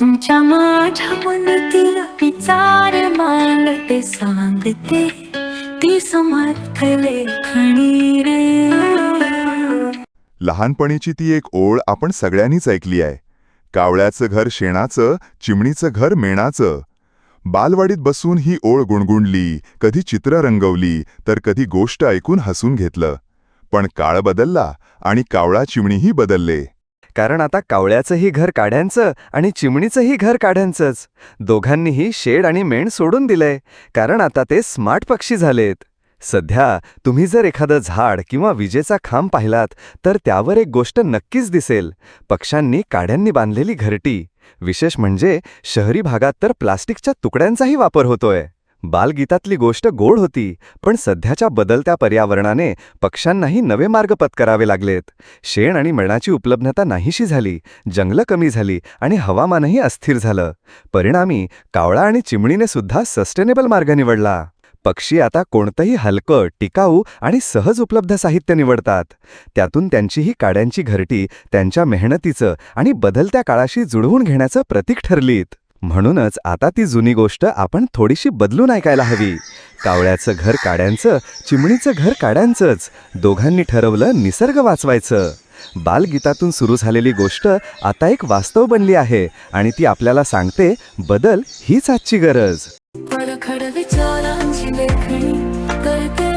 तुमच्या माझ्या मनातील विचार मांडते सांगते. ती समर्थ लेखणी रे. लहानपणीची ती एक ओळ आपण सगळ्यांनीच ऐकली आहे. कावळ्याचं घर शेणाचं चिमणीचं घर मेणाचं. बालवाडीत बसून ही ओळ गुणगुणली कधी चित्र रंगवली तर कधी गोष्ट ऐकून हसून घेतलं. पण काळ बदलला आणि कावळा चिमणीही बदलले. कारण आता कावळ्याचंही घर काढ्यांचं आणि चिमणीचंही घर काढ्यांचंच. दोघांनीही शेड आणि मेण सोडून दिलंय. कारण आता ते स्मार्ट पक्षी झालेत. सध्या तुम्ही जर एखादं झाड किंवा विजेचा खांब पाहिलात तर त्यावर एक गोष्ट नक्कीच दिसेल. पक्ष्यांनी काड्यांनी बांधलेली घरटी. विशेष म्हणजे शहरी भागात तर प्लास्टिकच्या तुकड्यांचाही वापर होतोय. बालगीतातली गोष्ट गोड होती पण सध्याच्या बदलत्या पर्यावरणाने पक्ष्यांनाही नवे मार्ग पत्करावे लागलेत. शेण आणि मेणाची उपलब्धता नाहीशी झाली जंगलं कमी झाली आणि हवामानही अस्थिर झालं. परिणामी कावळा आणि चिमणीने सुद्धा सस्टेनेबल मार्ग निवडला. पक्षी आता कोणतंही हलकं टिकाऊ आणि सहज उपलब्ध साहित्य निवडतात. त्यातून त्यांची ही काड्यांची घरटी त्यांच्या मेहनतीचं आणि बदलत्या काळाशी जुळवून घेण्याचं प्रतीक ठरलीत. म्हणूनच आता ती जुनी गोष्ट आपण थोडीशी बदलून ऐकायला हवी. कावळ्याचं घर काड्यांचं चिमणीचं घर काड्यांचंच. दोघांनी ठरवलं निसर्ग वाचवायचं. बालगीतातून सुरू झालेली गोष्ट आता एक वास्तव बनली आहे आणि ती आपल्याला सांगते बदल हीच आजची गरज. करते